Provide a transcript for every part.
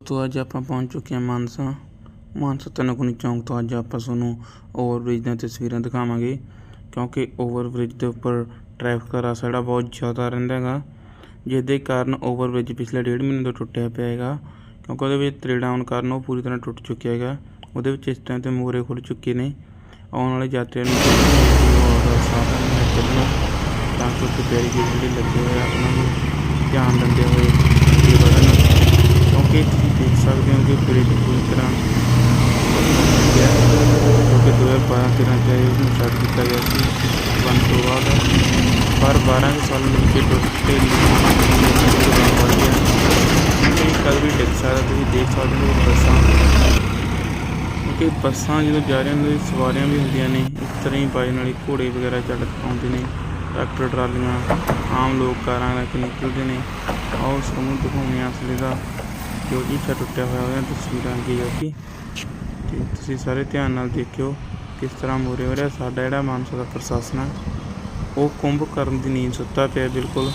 ਤੋਂ ਅੱਜ ਆਪਾਂ ਪਹੁੰਚ ਚੁੱਕੇ ਹਾਂ ਮਾਨਸਾ। ਮਾਨਸਾ ਤਨਕੁਨੀ ਚੌਂਕ ਤੋਂ ਅੱਜ ਆਪਾਂ ਤੁਹਾਨੂੰ ਓਵਰਬ੍ਰਿਜ ਦੀਆਂ ਤਸਵੀਰਾਂ ਦਿਖਾਵਾਂਗੇ, ਕਿਉਂਕਿ ਓਵਰਬ੍ਰਿਜ ਦੇ ਉੱਪਰ ਟ੍ਰੈਫਿਕ ਦਾ ਰਸ਼ ਜਿਹੜਾ ਬਹੁਤ ਜ਼ਿਆਦਾ ਰਹਿੰਦਾ ਹੈਗਾ। ਜਿਹਦੇ ਕਾਰਨ ਓਵਰਬ੍ਰਿਜ ਪਿਛਲੇ ਡੇਢ ਮਹੀਨੇ ਤੋਂ ਟੁੱਟਿਆ ਪਿਆ ਹੈਗਾ, ਕਿਉਂਕਿ ਉਹਦੇ ਵਿੱਚ ਤਰੇੜਾਂ ਆਉਣ ਕਾਰਨ ਉਹ ਪੂਰੀ ਤਰ੍ਹਾਂ ਟੁੱਟ ਚੁੱਕਿਆ ਹੈਗਾ। ਉਹਦੇ ਵਿੱਚ ਇਸ ਟਾਈਮ ਤੇ ਮੋਰੇ ਖੁੱਲ ਚੁੱਕੇ ਨੇ। ਆਉਣ ਵਾਲੇ ਯਾਤਰੀਆਂ ਨੂੰ ਔਰ ਸਾਧਨ ਨੂੰ ਚੱਲਣਾ, ਤਾਂ ਕਿ ਉੱਥੇ ਬੈਰੀਕੇਡ ਜਿਹੜੇ ਲੱਗੇ ਹੋਏ ਆ, ਉਹਨਾਂ ਨੂੰ ਧਿਆਨ ਦਿੰਦੇ ਹੋਏ ਅੱਗੇ ਵਧਣ। ਸਕਦੇ ਹੋ ਕਿ ਬ੍ਰਿਜ ਪੂਰੀ ਤਰ੍ਹਾਂ ਗਿਆ ਕਿਉਂਕਿ 2012 13 ਚ ਇਹ ਨੂੰ ਛੱਡ ਦਿੱਤਾ ਗਿਆ ਸੀ। ਬਣ ਤੋਂ ਬਾਅਦ ਪਰ 12 ਕੁ ਸਾਲ ਮਿਲ ਕੇ ਟੁੱਟੇ ਵੜ ਗਿਆ ਕਿਉਂਕਿ ਕਦ ਵੀ ਡਿੱਗ ਸਕਦਾ ਤੁਸੀਂ ਦੇਖ ਸਕਦੇ ਹੋ ਬੱਸਾਂ। ਕਿਉਂਕਿ ਬੱਸਾਂ ਜਦੋਂ ਜਾ ਰਹੀਆਂ ਹੁੰਦੀਆਂ, ਸਵਾਰੀਆਂ ਵੀ ਹੁੰਦੀਆਂ ਨੇ, ਇਸ ਤਰ੍ਹਾਂ ਹੀ ਬਾਈ ਨਾਲ ਘੋੜੇ ਵਗੈਰਾ ਚੜ੍ਹ ਆਉਂਦੇ ਨੇ, ਟਰੈਕਟਰ, ਟਰਾਲੀਆਂ, ਆਮ ਲੋਕ ਕਾਰਾਂ ਲੈ ਕੇ ਨਿਕਲਦੇ ਨੇ। ਆਓ ਸਾਨੂੰ ਦਿਖਾਉਂਦੇ ਹਾਂ ਅਸਲੀ ਦਾ ਜੋ ਈਚਾ ਟੁੱਟਿਆ ਹੋਇਆ ਉਹਦੀਆਂ ਤਸਵੀਰਾਂ ਅੱਗੇ ਜਾ ਕੇ। ਤੇ ਤੁਸੀਂ ਸਾਰੇ ਧਿਆਨ ਨਾਲ ਦੇਖਿਓ ਕਿਸ ਤਰ੍ਹਾਂ ਮੋਰੇ ਹੋ ਰਿਹਾ ਸਾਡਾ ਜਿਹੜਾ ਮਾਨਸਾ ਦਾ ਪ੍ਰਸ਼ਾਸਨ ਹੈ ਉਹ ਕੁੰਭ ਕਰਨ ਦੀ ਨੀਂਦ ਸੁੱਤਾ ਪਿਆ ਬਿਲਕੁਲ।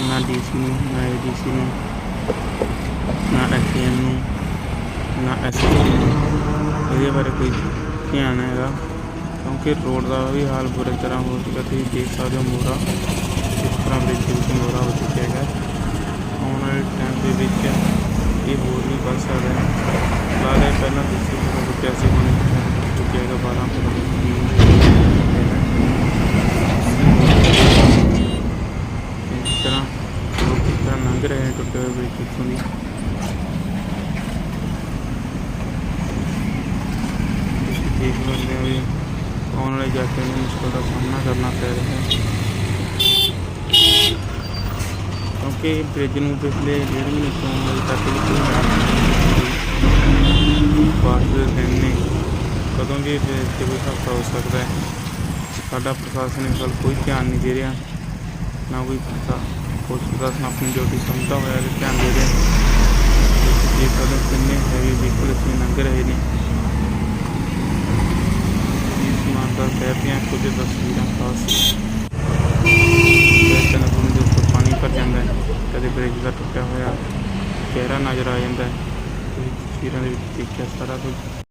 ਨਾ ਡੀਸੀ ਨੂੰ, ਨਾ ਏਡੀਸੀ ਨੂੰ, ਨਾ ਐਸਡੀਐਮ ਨੂੰ, ਨਾ ਐਸਪੀ ਨੂੰ। ਇਹਦੇ ਬਾਰੇ ਕੋਈ ਧਿਆਨ ਹੈਗਾ, ਕਿਉਂਕਿ ਰੋਡ ਦਾ ਵੀ ਹਾਲ ਬੁਰੇ ਤਰ੍ਹਾਂ ਹੋ ਚੁੱਕਾ। ਤੁਸੀਂ ਦੇਖ ਸਕਦੇ ਹੋ ਮੋਰਾ, ਕਿਸ ਤਰ੍ਹਾਂ ਬ੍ਰਿਜ ਦੇ ਵਿੱਚ ਮੋਰਾ ਹੋ ਚੁੱਕਿਆ ਹੈਗਾ ਆਉਣ ਵਾਲੇ ਟਾਈਮ ਦੇ ਵਿੱਚ ਇਹ ਹੋਰ ਵੀ ਵੱਧ ਸਕਦਾ ਹੈ ਫਿਲਹਾਲ ਇਹ ਪਹਿਲਾਂ ਤੁਸੀਂ ਜਗ੍ਹਾ ਰੁਕਿਆ ਸੀ, ਹੁਣ ਚੁੱਕਿਆ ਹੈਗਾ 12 ਤੋਂ ਇਸ ਤਰ੍ਹਾਂ ਲੋਕ ਇਸ ਤਰ੍ਹਾਂ ਲੰਘ ਰਹੇ ਨੇ ਟੁੱਟੇ ਹੋਏ ਬ੍ਰਿਜ ਉੱਤੋਂ ਦੀ। ਦੇਖ ਸਕਦੇ ਹੋ ਵੀ ਆਉਣ ਵਾਲੇ ਯਾਤਰੀਆਂ ਨੂੰ ਮੁਸ਼ਕਲ ਦਾ ਸਾਹਮਣਾ ਕਰਨਾ ਪੈ ਰਿਹਾ ਹੈ। ਕਿਉਂਕਿ ਬ੍ਰਿਜ ਨੂੰ ਪਿਛਲੇ ਡੇਢ ਮਹੀਨੇ ਤੋਂ ਅਜੇ ਤੱਕ ਵੀ ਕੋਈ ਦਿਨ ਨੇ ਕਦੋਂ ਵੀ ਬ੍ਰਿਜ ਤੇ ਕੋਈ ਹਾਦਸਾ ਹੋ ਸਕਦਾ ਹੈ? ਸਾਡਾ ਪ੍ਰਸ਼ਾਸਨ ਇਸ ਵੱਲ ਕੋਈ ਧਿਆਨ ਨਹੀਂ ਦੇ ਰਿਹਾ। ਨਾ ਕੋਈ ਪਤਾ ਪੁਲਿਸ ਪ੍ਰਸ਼ਾਸਨ ਆਪਣੀ ਡਿਊਟੀ ਸਮਝਦਾ ਹੋਇਆ ਕਿ ਧਿਆਨ ਦੇ ਰਿਹਾ। ਇਹ ਕਦੋਂ ਕਿੰਨੇ ਹੈਵੀ ਵਹੀਕਲ ਇੱਥੇ ਲੰਘ ਰਹੇ ਨੇ। ਇਸ ਸਮਾਨ ਦਾ ਕਹਿਤੀਆਂ ਕੁਝ ਤਸਵੀਰਾਂ ਖਾਸ। ਬ੍ਰਿਜ ਨੂੰ ਦੇ ਉੱਪਰ ਪਾਣੀ ਭਰ ਜਾਂਦਾ ਹੈ। ਕਦੇ ਬ੍ਰੇਕ ਦਾ ਟੁੱਟਿਆ ਹੋਇਆ ਚਿਹਰਾ ਨਜ਼ਰ ਆ ਜਾਂਦਾ ਹੈ। ਤਸਵੀਰਾਂ ਦੇ ਵਿੱਚ ਦੇਖਿਆ ਸਾਰਾ ਕੁਝ।